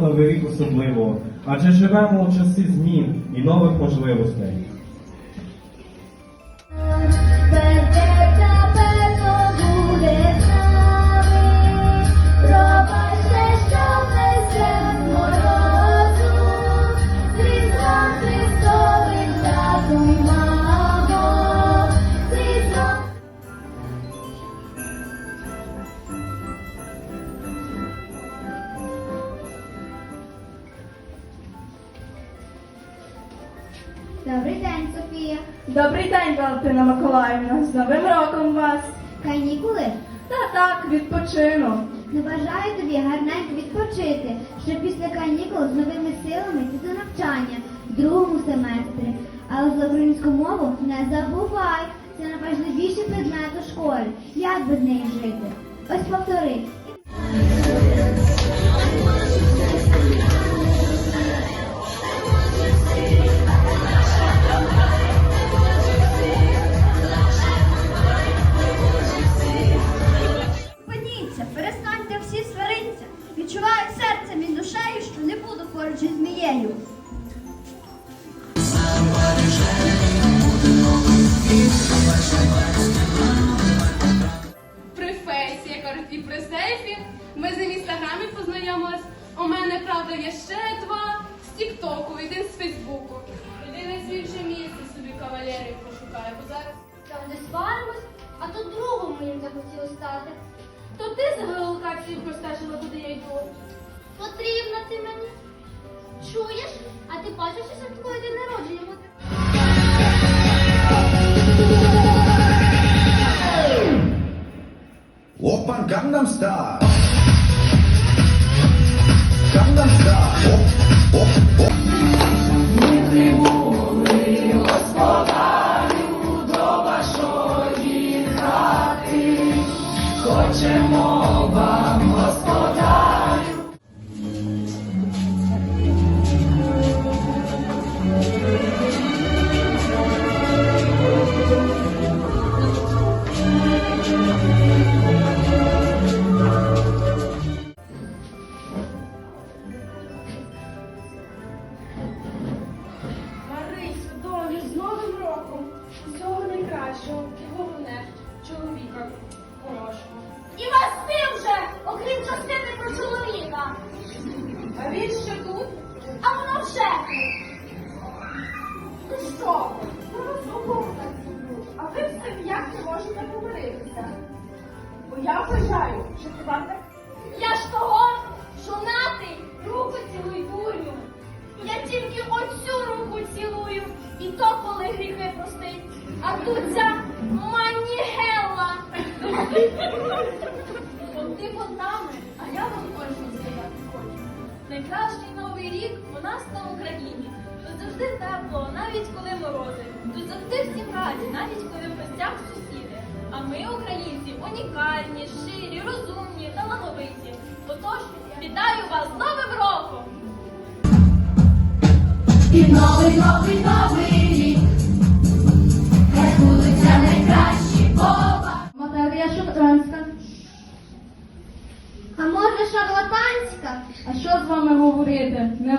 новий рік особливо, адже живемо у часи змін і нових можливостей. Добрий день, Софія. Добрий день, Валентина Миколаївна. З Новим роком вас. Канікули? Та так, відпочину. Не бажаю тобі гарненько відпочити, щоб після канікул з новими силами йти до навчання в другому семестрі. Але за українську мову не забувай. Це найважливіший предмет у школі. Як без неї жити? Ось повтори. При фейсі, як кажуть, і при сейфі. Ми з інстаграмі познайомились. У мене, правда, є ще два з Тіктоку, один з Фейсбуку. Людина з інше місце собі кавалерів пошукає, бо зараз. Та не сваримось, а то другом моїм захотіло стати. То ти за геолокацією простежила, куди я йду. Потрібна ти мені. Чуєш? А ти бачиш, що святкує день народження? Марися, Ну що? ви? Ну розумно. А ви все ніяк не можете помиритися. Бо я вважаю, що це вам так Я ж того, жонатий, руку цілуй дурню. Я тільки оцю руку цілую, і то коли гріхи простить. А тут ця манігела. От ти под нами, а я вам кожен. Найкращий новий рік у нас на Україні. Тут завжди тепло, навіть коли морози. Тут завжди всім раді, навіть коли в гостях сусіди. А ми, українці, унікальні, щирі, розумні, талановиті. Отож, вітаю вас з Новим роком! І новий, новий, новий А що з вами говорити? Не